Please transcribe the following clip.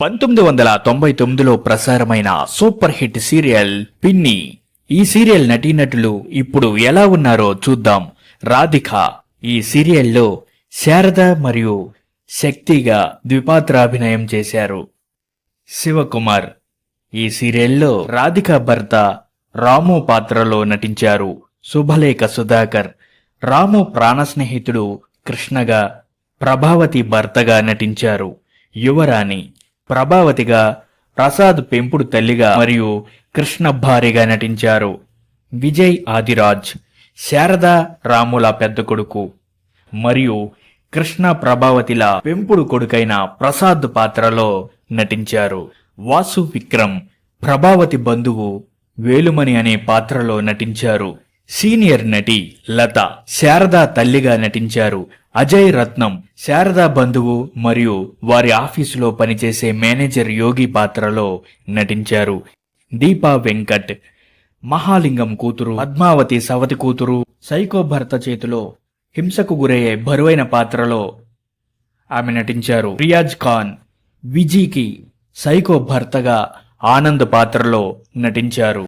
పంతొమ్మిది వందల తొంభై తొమ్మిదిలో ప్రసారమైన సూపర్ హిట్ సీరియల్ పిన్ని. ఈ సీరియల్ నటీనటులు ఇప్పుడు ఎలా ఉన్నారో చూద్దాం. రాధిక ఈ సీరియల్లో శారద మరియు శక్తిగా ద్విపాత్రాభినయం చేశారు. శివకుమార్ ఈ సీరియల్లో రాధిక భర్త రాము పాత్రలో నటించారు. శుభలేఖ సుధాకర్ రాము ప్రాణ స్నేహితుడు కృష్ణగా ప్రభావతి భర్తగా నటించారు. యువరాణి ప్రభావతిగా ప్రసాద్ పెంపుడు తల్లిగా మరియు కృష్ణ భార్యగా నటించారు. విజయ్ ఆదిరాజ్ శారద రాముల పెద్ద కొడుకు మరియు కృష్ణ ప్రభావతిల పెంపుడు కొడుకైన ప్రసాద్ పాత్రలో నటించారు. వాసు విక్రమ్ ప్రభావతి బంధువు వేలుమణి అనే పాత్రలో నటించారు. సీనియర్ నటి లత శారదా తల్లిగా నటించారు. అజయ్ రత్నం శారదా బంధువు మరియు వారి ఆఫీసులో పనిచేసే మేనేజర్ యోగి పాత్రలో నటించారు. దీపా వెంకట్ మహాలింగం కూతురు పద్మావతి సవతి కూతురు సైకో భర్త చేతిలో హింసకు గురయ్యే బరువైన పాత్రలో ఆమె నటించారు. రియాజ్ ఖాన్ విజీకి సైకో భర్తగా ఆనంద్ పాత్రలో నటించారు.